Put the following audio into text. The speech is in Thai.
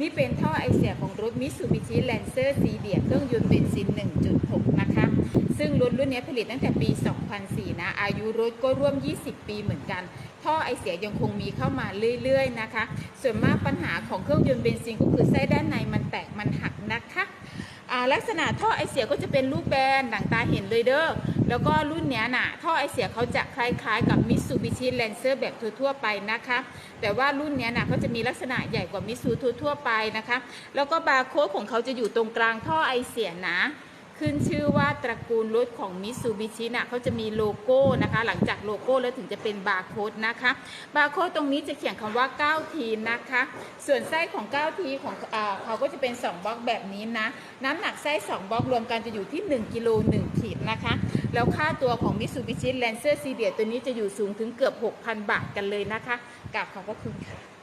นี่เป็นท่อไอเสียของรถ Mitsubishi Lancer c d เครื่องยนต์เบนซิน 1.6 นะคะ ซึ่งรถรุ่นนี้ผลิตตั้งแต่ปี 2004 นะ อายุรถก็ร่วม 20 ปีเหมือนกัน ท่อไอเสียยังคงมีเข้ามาเรื่อยๆนะคะ ส่วนมากปัญหาของเครื่องยนต์เบนซินก็คือไส้ด้านในมันแตกมันหักนะคะลักษณะท่อไอเสียก็จะเป็นรูปแบนดั่งตาเห็นเลยเด้อ แล้วก็รุ่นเนี้ยน่ะท่อไอเสียเขาจะคล้ายๆ กับมิสูบิชิแลนเซอร์แบบทั่วๆไปนะคะ แต่ว่ารุ่นเนี้ยน่ะเขาจะมีลักษณะใหญ่กว่ามิสูทั่วๆไปนะคะ แล้วก็บาร์โค้ดของเขาจะอยู่ตรงกลางท่อไอเสียนะ ขึ้นชื่อว่าตระกูลรถของมิสูบิชิน่ะเขาจะมีโลโก้นะคะ หลังจากโลโก้แล้วถึงจะเป็นบาร์โค้ดนะคะ บาร์โค้ดตรงนี้จะเขียนคำว่า 9 ทีนะคะ ส่วนไส้ของ 9 ทีของเขาก็จะเป็น 2 บล็อกแบบนี้นะ น้ำหนักไส้ 2 บล็อกรวมกันจะอยู่ที่ 1กิโล1ขีดนะคะ แล้วค่าตัวของมิสูบิชิแลนเซอร์ซีเดียตัวนี้จะอยู่สูงถึงเกือบ 6,000 บาทกันเลยนะคะกราบขอบพระคุณค่ะ